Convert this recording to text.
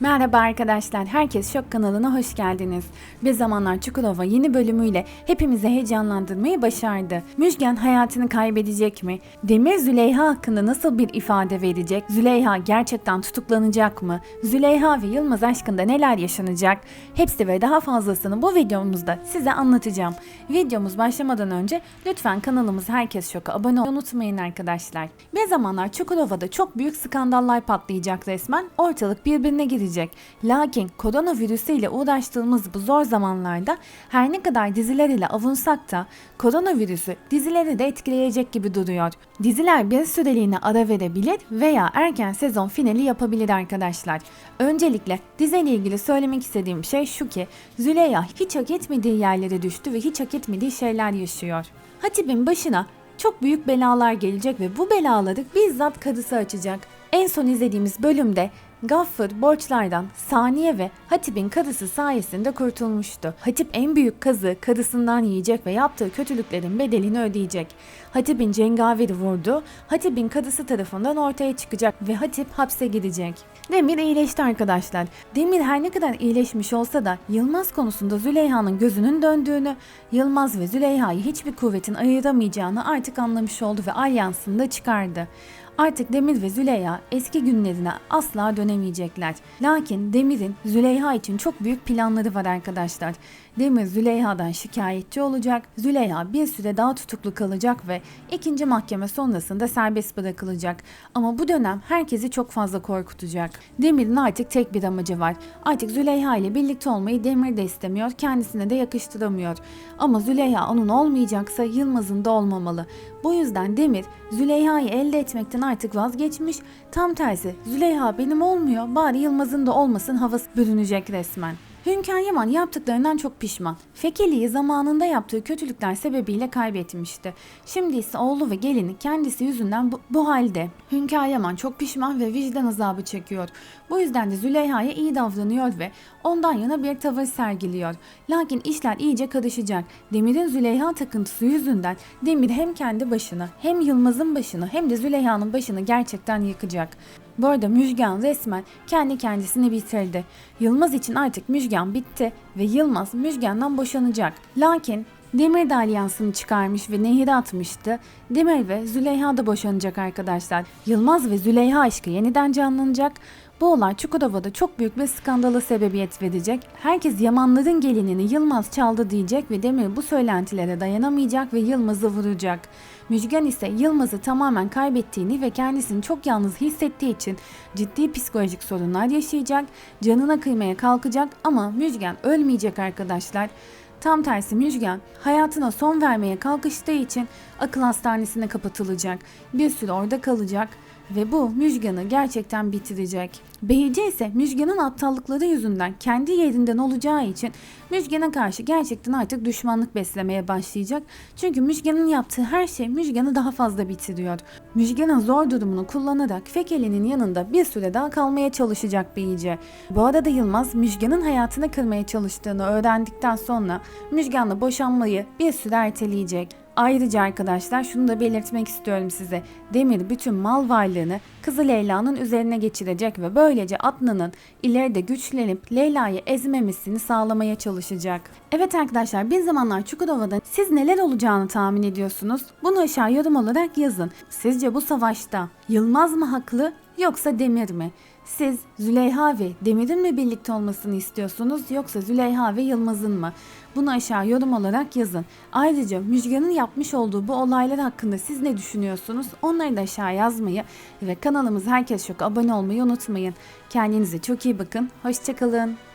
Merhaba arkadaşlar, Herkes Şok kanalına hoş geldiniz. Bir zamanlar Çukurova yeni bölümüyle hepimizi heyecanlandırmayı başardı. Müjgan hayatını kaybedecek mi? Demir Züleyha hakkında nasıl bir ifade verecek? Züleyha gerçekten tutuklanacak mı? Züleyha ve Yılmaz aşkında neler yaşanacak? Hepsi ve daha fazlasını bu videomuzda size anlatacağım. Videomuz başlamadan önce lütfen kanalımız Herkes Şok'a abone olmayı unutmayın arkadaşlar. Bir zamanlar Çukurova'da çok büyük skandallar patlayacak resmen. Ortalık birbirine girecek. Lakin koronavirüsü ile uğraştığımız bu zor zamanlarda her ne kadar diziler ile avunsak da koronavirüsü dizileri de etkileyecek gibi duruyor. Diziler bir süreliğine ara verebilir veya erken sezon finali yapabilir arkadaşlar. Öncelikle diziyle ilgili söylemek istediğim şey şu ki Züleyha hiç hak etmediği yerlere düştü ve hiç hak etmediği şeyler yaşıyor. Hatip'in başına çok büyük belalar gelecek ve bu belaları bizzat karısı açacak. En son izlediğimiz bölümde Gaffır borçlardan Saniye ve Hatip'in karısı sayesinde kurtulmuştu. Hatip en büyük kazı karısından yiyecek ve yaptığı kötülüklerin bedelini ödeyecek. Hatip'in cengaveri vurdu, Hatip'in karısı tarafından ortaya çıkacak ve Hatip hapse gidecek. Demir iyileşti arkadaşlar. Demir her ne kadar iyileşmiş olsa da Yılmaz konusunda Züleyha'nın gözünün döndüğünü, Yılmaz ve Züleyha'yı hiçbir kuvvetin ayıramayacağını artık anlamış oldu ve alyansını da çıkardı. Artık Demir ve Züleyha eski günlerine asla dönemeyecekler. Lakin Demir'in Züleyha için çok büyük planları var arkadaşlar. Demir Züleyha'dan şikayetçi olacak. Züleyha bir süre daha tutuklu kalacak ve ikinci mahkeme sonrasında serbest bırakılacak. Ama bu dönem herkesi çok fazla korkutacak. Demir'in artık tek bir amacı var. Artık Züleyha ile birlikte olmayı Demir de istemiyor, kendisine de yakıştıramıyor. Ama Züleyha onun olmayacaksa Yılmaz'ın da olmamalı. Bu yüzden Demir Züleyha'yı elde etmekten artık vazgeçmiş. Tam tersi Züleyha benim olmuyor bari Yılmaz'ın da olmasın havası bürünecek resmen. Hünkar Yaman yaptıklarından çok pişman. Fekeli'yi zamanında yaptığı kötülükler sebebiyle kaybetmişti. Şimdi ise oğlu ve gelini kendisi yüzünden bu, bu halde. Hünkar Yaman çok pişman ve vicdan azabı çekiyor. Bu yüzden de Züleyha'ya iyi davranıyor ve ondan yana bir tavır sergiliyor. Lakin işler iyice karışacak. Demir'in Züleyha takıntısı yüzünden Demir hem kendi başını hem Yılmaz'ın başını hem de Züleyha'nın başını gerçekten yıkacak. Bu arada Müjgan resmen kendi kendisini bitirdi. Yılmaz için artık Müjgan bitti ve Yılmaz Müjgan'dan boşanacak. Lakin Demir de alyansını çıkarmış ve nehire atmıştı. Demir ve Züleyha da boşanacak arkadaşlar. Yılmaz ve Züleyha aşkı yeniden canlanacak. Bu olay Çukurova'da çok büyük bir skandala sebebiyet verecek. Herkes Yamanların gelinini Yılmaz çaldı diyecek ve Demir bu söylentilere dayanamayacak ve Yılmaz'ı vuracak. Müjgan ise Yılmaz'ı tamamen kaybettiğini ve kendisini çok yalnız hissettiği için ciddi psikolojik sorunlar yaşayacak, canına kıymaya kalkacak ama Müjgan ölmeyecek arkadaşlar. Tam tersi Müjgan hayatına son vermeye kalkıştığı için akıl hastanesine kapatılacak. Bir süre orada kalacak ve bu Müjgan'ı gerçekten bitirecek. Behice ise Müjgan'ın aptallıkları yüzünden kendi yerinden olacağı için Müjgan'a karşı gerçekten artık düşmanlık beslemeye başlayacak. Çünkü Müjgan'ın yaptığı her şey Müjgan'ı daha fazla bitiriyor. Müjgan'ın zor durumunu kullanarak Fekeli'nin yanında bir süre daha kalmaya çalışacak Behice. Bu arada Yılmaz Müjgan'ın hayatını kırmaya çalıştığını öğrendikten sonra Müjgan'la boşanmayı bir süre erteleyecek. Ayrıca arkadaşlar şunu da belirtmek istiyorum size. Demir bütün mal varlığını kızı Leyla'nın üzerine geçirecek ve böylece Adnan'ın ileride güçlenip Leyla'yı ezmemesini sağlamaya çalışacak. Evet arkadaşlar bir zamanlar Çukurova'da siz neler olacağını tahmin ediyorsunuz? Bunu aşağı yorum olarak yazın. Sizce bu savaşta Yılmaz mı haklı yoksa Demir mi? Siz Züleyha ve Demir'in mi birlikte olmasını istiyorsunuz yoksa Züleyha ve Yılmaz'ın mı? Bunu aşağı yorum olarak yazın. Ayrıca Müjgan'ın yapmış olduğu bu olaylar hakkında siz ne düşünüyorsunuz? Onları da aşağı yazmayı ve kanalımız Herkes Şok abone olmayı unutmayın. Kendinize çok iyi bakın. Hoşçakalın.